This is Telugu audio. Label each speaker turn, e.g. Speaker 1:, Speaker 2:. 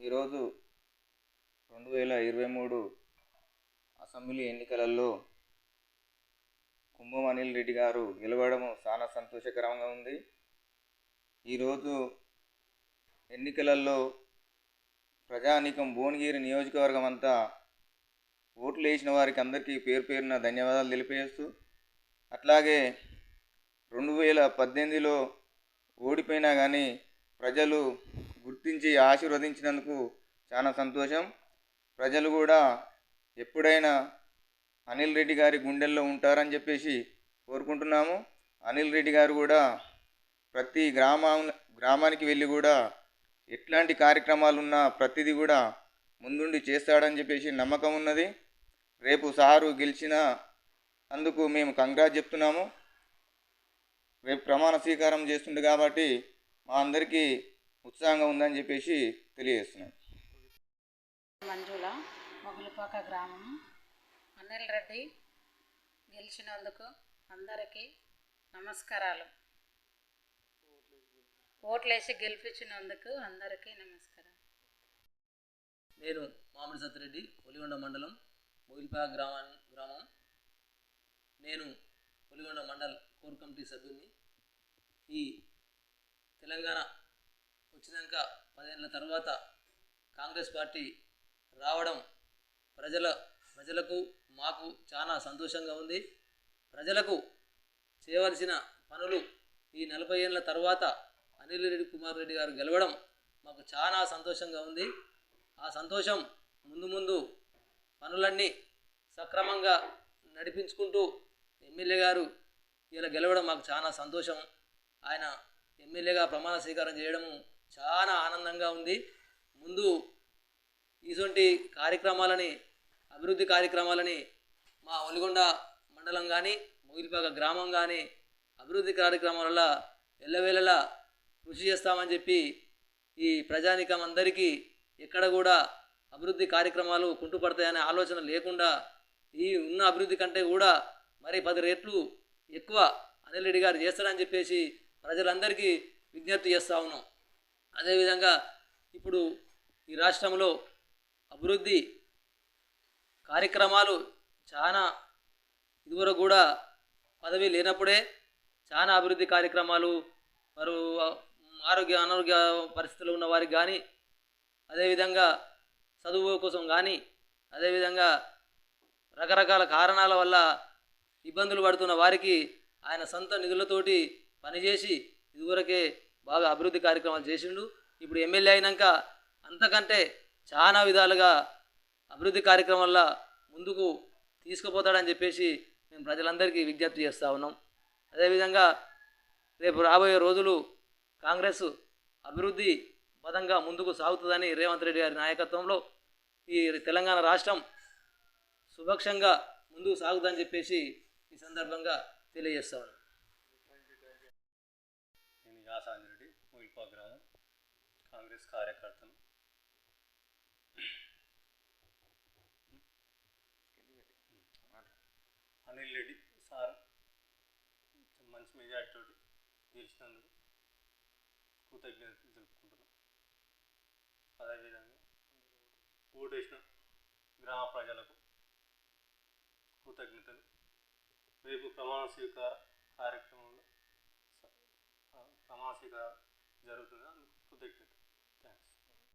Speaker 1: ఈరోజు రెండు వేల ఇరవై మూడు అసెంబ్లీ ఎన్నికలలో కుంభం అనిల్ రెడ్డి గారు గెలవడం చాలా సంతోషకరంగా ఉంది. ఈరోజు ఎన్నికలలో ప్రజానీకం భువనగిరి నియోజకవర్గం అంతా ఓట్లు వేసిన వారికి అందరికీ పేరు పేరున ధన్యవాదాలు తెలిపేస్తూ అట్లాగే రెండు వేల పద్దెనిమిదిలో ఓడిపోయినా కానీ ప్రజలు గుర్తించి ఆశీర్వదించినందుకు చాలా సంతోషం. ప్రజలు కూడా ఎప్పుడైనా అనిల్ రెడ్డి గారి గుండెల్లో ఉంటారని చెప్పేసి కోరుకుంటున్నాము. అనిల్ రెడ్డి గారు కూడా ప్రతి గ్రామం గ్రామానికి వెళ్ళి కూడా ఎట్లాంటి కార్యక్రమాలు ఉన్నా ప్రతిదీ కూడా ముందుండి చేస్తాడని చెప్పేసి నమ్మకం ఉన్నది. రేపు సారు గెలిచిన అందుకు మేము కంగ్రాట్ చెప్తున్నాము. రేపు ప్రమాణ స్వీకారం చేస్తుండే కాబట్టి మా అందరికీ ఉత్సాహంగా ఉందని చెప్పేసి తెలియజేస్తున్నాను.
Speaker 2: మంజుల మొగులుపాక గ్రామం. అనిల్ రెడ్డి గెలిచినందుకు అందరికీ నమస్కారాలు. ఓట్లేసి గెలిపించినందుకు అందరికీ నమస్కారం
Speaker 3: నేను మామిడి సత్తిరెడ్డి ఒలిగొండ మండలం మొగిలిపా గ్రామా గ్రామం. నేను ఒలిగొండ మండల్ కోర్ కమిటీ సభ్యుని ఈ తెలంగాణ వచ్చినాక పదేళ్ళ తర్వాత కాంగ్రెస్ పార్టీ రావడం ప్రజల ప్రజలకు మాకు చాలా సంతోషంగా ఉంది. ప్రజలకు చేయవలసిన పనులు ఈ నలభై ఏళ్ళ తర్వాత అనిల్ రెడ్డి కుమార్ రెడ్డి గారు గెలవడం మాకు చాలా సంతోషంగా ఉంది. ఆ సంతోషం ముందు ముందు పనులన్నీ సక్రమంగా నడిపించుకుంటూ ఎమ్మెల్యే గారు ఇలా గెలవడం మాకు చాలా సంతోషం. ఆయన ఎమ్మెల్యేగా ప్రమాణ స్వీకారం చేయడము చాలా ఆనందంగా ఉంది. ముందు ఇటువంటి కార్యక్రమాలని అభివృద్ధి కార్యక్రమాలని మా ఒలిగొండ మండలం కానీ మొగిలిపాక గ్రామం కానీ అభివృద్ధి కార్యక్రమాల ఎల్లవేళలా కృషి చేస్తామని చెప్పి ఈ ప్రజానికం అందరికీ ఎక్కడ కూడా అభివృద్ధి కార్యక్రమాలు కుంటుపడతాయనే ఆలోచన లేకుండా ఈ ఉన్న అభివృద్ధి కంటే కూడా మరి పది రెట్లు ఎక్కువ అనిల్ రెడ్డి గారు చేస్తారని చెప్పేసి ప్రజలందరికీ విజ్ఞప్తి చేస్తా ఉన్నాం. అదేవిధంగా ఇప్పుడు ఈ రాష్ట్రంలో అభివృద్ధి కార్యక్రమాలు చాలా ఇదివరకు కూడా పదవి లేనప్పుడే చాలా అభివృద్ధి కార్యక్రమాలు వారు ఆరోగ్య అనారోగ్య పరిస్థితులు ఉన్న వారికి కానీ అదేవిధంగా చదువు కోసం కానీ అదేవిధంగా రకరకాల కారణాల వల్ల ఇబ్బందులు పడుతున్న వారికి ఆయన సొంత నిధులతోటి పనిచేసి ఇదివరకే బాగా అభివృద్ధి కార్యక్రమాలు చేసిండు. ఇప్పుడు ఎమ్మెల్యే అయినాక అంతకంటే చాలా విధాలుగా అభివృద్ధి కార్యక్రమాల ముందుకు తీసుకుపోతాడని చెప్పేసి మేము ప్రజలందరికీ విజ్ఞప్తి చేస్తూ ఉన్నాం. అదేవిధంగా రేపు రాబోయే రోజులు కాంగ్రెస్ అభివృద్ధి పదంగా ముందుకు సాగుతుందని రేవంత్ రెడ్డి గారి నాయకత్వంలో ఈ తెలంగాణ రాష్ట్రం సుభక్షంగా ముందుకు సాగుతుందని చెప్పేసి ఈ సందర్భంగా తెలియజేస్తా ఉన్నాను
Speaker 4: నేను కాంగ్రెస్ కార్యకర్తను. అనిల్ రెడ్డి సార్ మంచి మెజార్టీ గెలిచినందుకు కృతజ్ఞతలు తెలుపుకుంటున్నాం. అదేవిధంగా ఓటేసిన గ్రామ ప్రజలకు కృతజ్ఞతలు. రేపు ప్రమాణ స్వీకార కార్యక్రమంలో ప్రమాణ స్వీకారం జరుగుతుంది అందుకు కృతజ్ఞత